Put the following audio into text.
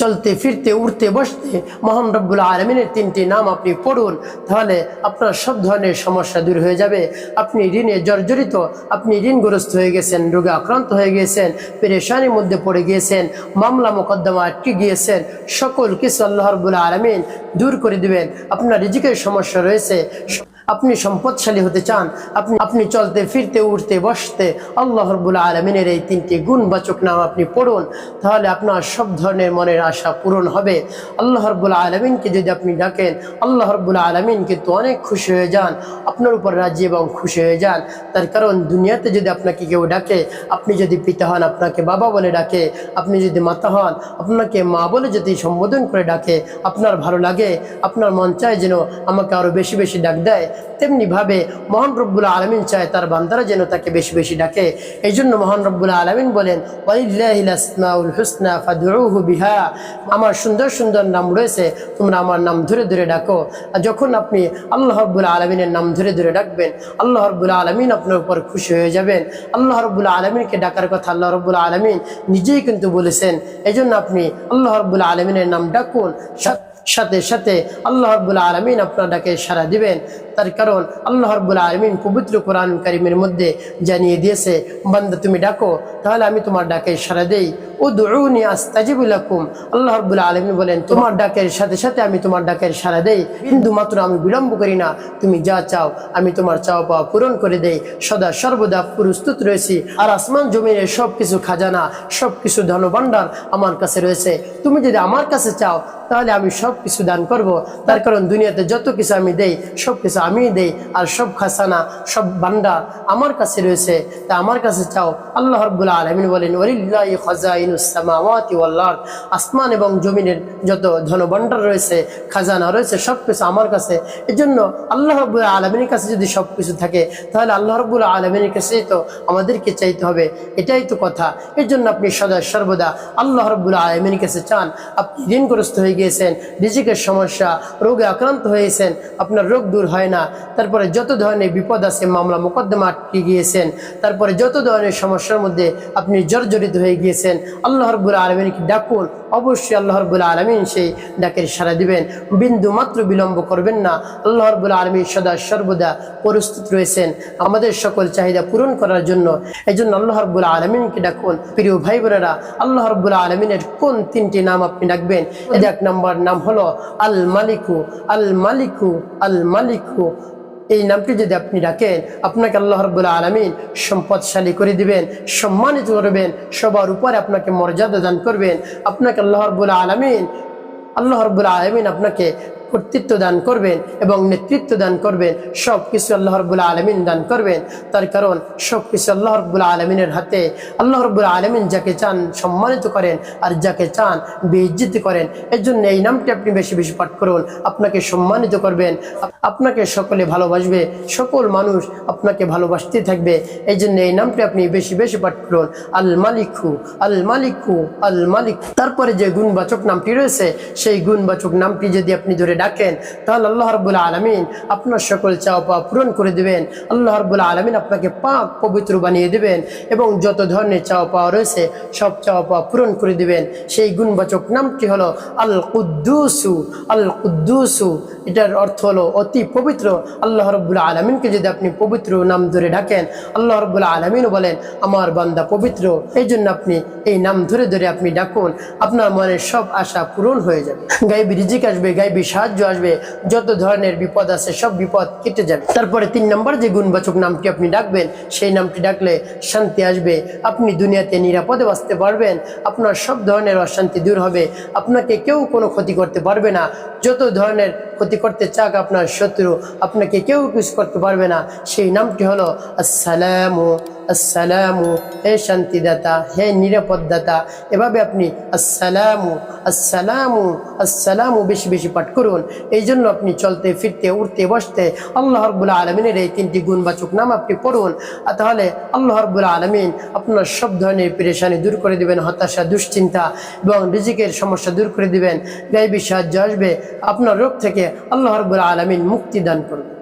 চলতে, ফিরতে উঠতে বসতে, মহান রব্বুল আলমিনের তিনটি নাম আপনি পড়ুন, তাহলে আপনার সব ধরনের সমস্যা দূর হয়ে যাবে। আপনি ঋণে জর্জরিত, আপনি ঋণগ্রস্ত হয়ে গেছেন রোগে আক্রান্ত হয়ে গিয়েছেন, পেরেশানির মধ্যে পড়ে গিয়েছেন, মামলা মোকদ্দমা আটকে গিয়েছেন, সকল কিছু আল্লাহ রব্বুল আলমিন দূর করে দিবেন। আপনার রিজিকের সমস্যা রয়েছে, আপনি সম্পদশালী হতে চান, আপনি আপনি চলতে, ফিরতে উঠতে বসতে, আল্লাহ রব্বুল আলমিনের এই তিনটি গুণবাচক নাম আপনি পড়ুন, তাহলে আপনার সব ধরনের মনের আশা পূরণ হবে। আল্লাহ রব্বুল আলমিনকে যদি আপনি ডাকেন, আল্লাহ রব্বুল আলমিন কিন্তু অনেক খুশি হয়ে যান, আপনার উপর রাজি এবং খুশি হয়ে যান। তার কারণ দুনিয়াতে যদি আপনাকে কেউ ডাকে, আপনি যদি পিতা হন, আপনাকে বাবা বলে ডাকে, আপনি যদি মাতা হন, আপনাকে মা বলে যদি সম্বোধন করে ডাকে, আপনার ভালো লাগে, আপনার মন চায় যেন আমাকে আরও বেশি বেশি ডাক দেয় তেমনিভাবে মহান রব্বুল আলমিন চায় তার বান্দারা যেন তাকে বেশি বেশি ডাকে। এই জন্য মহান রব্বুল আলমিন বলেন আসমাউল হুসনা ফাদউহু বিহা। আমার সুন্দর সুন্দর নাম রয়েছে, তোমরা আমার নাম ধরে ধরে ডাকো। আর যখন আপনি আল্লাহ রব্বুল আলমিনের নাম ধরে ধরে ডাকবেন, আল্লাহ রব্বুল আলমিন আপনার উপর খুশি হয়ে যাবেন। আল্লাহ রব্বুল আলমিনকে ডাকার কথা আল্লাহ রব্বুল আলমিন নিজেই কিন্তু বলেছেন। এই জন্য আপনি আল্লাহ রব্বুল আলমিনের নাম ডাকুন, সাথে সাথে আল্লাহ রব্বুল আলমিন আপনার ডাকে সাড়া দিবেন। তার কারণ আল্লাহ রব্বুল আলমিন পবিত্র কোরআন কারিমের মধ্যে জানিয়ে দিয়েছে, বান্দা তুমি ডাকো, তাহলে আমি তোমার ডাকে সাড়া দেই। ও দৌড়নি আস্তাজিবুল্লাকুম আল্লাহ রব্বুল আলমিন বলেন, তোমার ডাকের সাথে সাথে আমি তোমার ডাকের সাড়া দেই। কিন্তু মাত্র আমি বিলম্ব করি না, তুমি যা চাও আমি তোমার চাও পাওয়া পূরণ করে দেই। সদা সর্বদা প্রস্তুত রয়েছি, আর আসমান জমিনের সব কিছু খাজানা সব কিছু ধনভাণ্ডার আমার কাছে রয়েছে। তুমি যদি আমার কাছে চাও, তাহলে আমি সব কিছু দান করব। তার কারণ দুনিয়াতে যত কিছু আমি দেই সব কিছু আমিই দেই, আর সব খাসানা, সব ভান্ডার আমার কাছে রয়েছে। তা আমার কাছে চাও, আল্লাহ রব্বুল আলমিন বলেন ওলিল্লাহি খাজাইনুসামাওয়াতি ওয়াল আরদ। আসমান এবং জমিনের যত ধনভাণ্ডার রয়েছে, খাজানা রয়েছে, সব কিছু আমার কাছে। এজন্য আল্লাহ রব্বুল আলমিনের কাছে যদি সব কিছু থাকে, তাহলে আল্লাহ রব্বুল আলমিনের কাছেই তো আমাদেরকে চাইতে হবে। এটাই তো কথা। এর জন্য আপনি সদা সর্বদা আল্লাহ রব্বুল আলমিনের কাছে চান, আপনি ঋণগ্রস্ত হয়ে গিয়েছেন, রিজিকের সমস্যা, রোগে আক্রান্ত হয়েছেন, আপনার রোগ দূর হয় না। তারপরে যত ধরনের বিপদ আছে মামলা মোকদ্দমা আটকে গিয়েছেন, তারপরে যত ধরনের সমস্যার মধ্যে আপনি জর্জরিত হয়ে গিয়েছেন আল্লাহর রব্বুল আলমিনকে ডাকুন অবশ্যই আল্লাহ রব্বুল আলমিন সেই ডাকের সাড়া দিবেন। বিন্দু মাত্র বিলম্ব করবেন না। আল্লাহ রব্বুল আলমিন সদা সর্বদা প্রস্তুত রয়েছেন। আমাদের সকল চাহিদা পূরণ করার জন্য। এই জন্য আল্লাহ রব্বুল আলমিনকে ডাকুন। প্রিয় ভাই বোনেরা, আল্লাহ রব্বুল আলমিনের কোন তিনটি নাম আপনি ডাকবেন? এর এক নম্বর নাম হলো আল মালিকু আল মালিকু আল মালিকু এই নামটি যদি আপনি ডাকেন আপনাকে আল্লাহ রবুল্লা আলমিন সম্পদশালী করে দিবেন, সম্মানিত করবেন, সবার উপরে আপনাকে মর্যাদা দান করবেন। আপনাকে আল্লাহ রবুল্লা আলমিন, আল্লাহ রবুল্লা আলমিন আপনাকে কর্তৃত্ব দান করবেন এবং নেতৃত্ব দান করবেন সব কিছু আল্লাহ রব্বুল্লা আলমিন দান করবেন। তার কারণ সব কিছু আল্লাহ রব্বুল্লা আলমিনের হাতে। আল্লাহ রব্বুল্লা আলমিন যাকে চান সম্মানিত করেন আর যাকে চান বেইজ্জিত করেন। এর জন্য এই নামটি আপনি বেশি বেশি পাঠ করুন। আপনাকে সম্মানিত করবেন। আপনাকে সকলে ভালোবাসবে। সকল মানুষ আপনাকে ভালোবাসতে থাকবে। এই জন্য এই নামটি আপনি বেশি বেশি পাঠ করুন। আল মালিকু আল মালিকু, আল মালিক। তারপরে যে গুণবাচক নামটি রয়েছে, সেই গুণবাচক নামটি যদি আপনি ধরে ডাকেন, তাহলে আল্লাহ রবুল আলমিন আপনার সকল চাওয়া পাওয়া পূরণ করে দেবেন। আল্লাহ রবুল আলমিন আপনাকে পাক পবিত্র বানিয়ে দেবেন এবং যত ধরনের চাওয়া পাওয়া রয়েছে, সব চাওয়া পাওয়া পূরণ করে দেবেন। সেই গুণবাচক নামটি হলো আল কুদ্দুসু আল কুদ্দুসু এটার অর্থ হলো অতি পবিত্র। আল্লাহ রব্বুল আলমিনকে যদি আপনি পবিত্র নাম ধরে ডাকেন, আল্লাহ রব্বুল আলমিনও বলেন, আমার বান্দা পবিত্র। এই জন্য আপনি এই নাম ধরে ধরে আপনি ডাকুন, আপনার মনের সব আশা পূরণ হয়ে যাবে। গাইবি রিজিক আসবে, গাইবি সাহায্য আসবে, যত ধরনের বিপদ আছে সব বিপদ কেটে যাবে। তারপরে তিন নম্বর যে গুণবাচক নামটি আপনি ডাকবেন, সেই নামটি ডাকলে শান্তি আসবে। আপনি দুনিয়াতে নিরাপদে বাঁচতে পারবেন, আপনার সব ধরনের অশান্তি দূর হবে, আপনাকে কেউ কোনো ক্ষতি করতে পারবে না। যত ধরনের ক্ষতি করতে চাক আপনার শত্রু, আপনাকে কেউ কিছু করতে পারবে না। সেই নামটি হলো আসসালামু আসসালামু, হে শান্তিদাতা, হে নিরাপদদাতা। এভাবে আপনি আসসালামু আসসালামু আসসালামু বেশি বেশি পাঠ করুন। এই জন্য আপনি চলতে, ফিরতে, উঠতে, বসতে আল্লাহ রব্বুল আলমিনের এই তিনটি গুণবাচক নাম আপনি পড়ুন। আর তাহলে আল্লাহ রব্বুল আলমিন আপনার সব ধরনের পেরেশানি দূর করে দিবেন, হতাশা, দুশ্চিন্তা এবং রিজিকের সমস্যা দূর করে দিবেন। গাইবী সাহায্য আসবে, আপনার রোগ থেকে আল্লাহ রব্বুল আলমিন মুক্তি দান করবেন